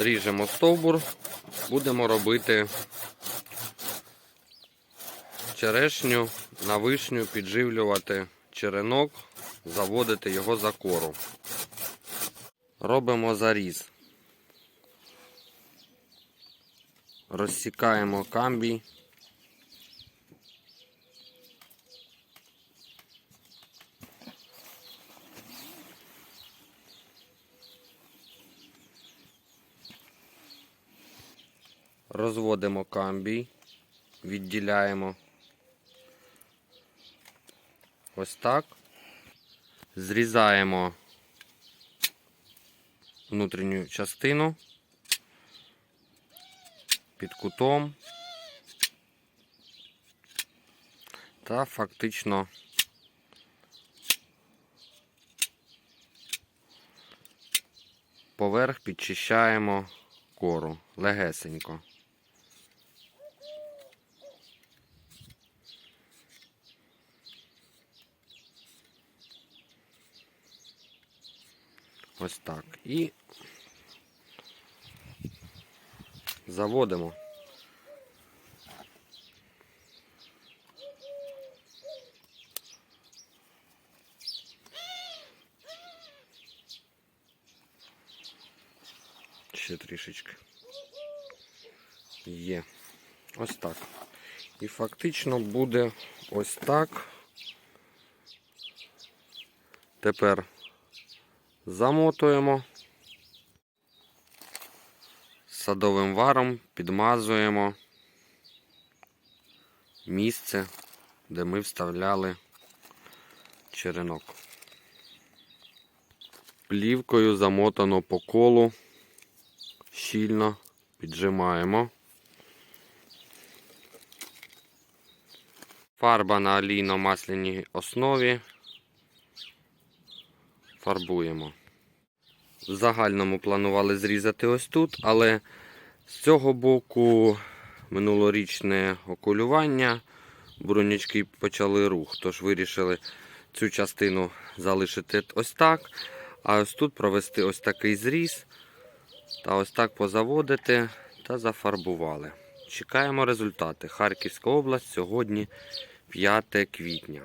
Ріжемо стовбур, будемо робити черешню на вишню, підживлювати черенок, заводити його за кору. Робимо заріз. Розсікаємо камбій. Розводимо камбій, відділяємо ось так. Зрізаємо внутрішню частину під кутом та фактично поверх підчищаємо кору легесенько. Ось так. І заводимо. Ще трішечки. Є. Ось так. І фактично буде ось так. Тепер замотуємо садовим варом, підмазуємо місце, де ми вставляли черенок. Плівкою замотано по колу, щільно піджимаємо. Фарба на олійно-масляній основі. Фарбуємо. В загальному планували зрізати ось тут, але з цього боку минулорічне окулювання, бронячки почали рух, тож вирішили цю частину залишити ось так, а ось тут провести ось такий зріз та ось так позаводити та зафарбували. Чекаємо результати. Харківська область сьогодні 5 квітня.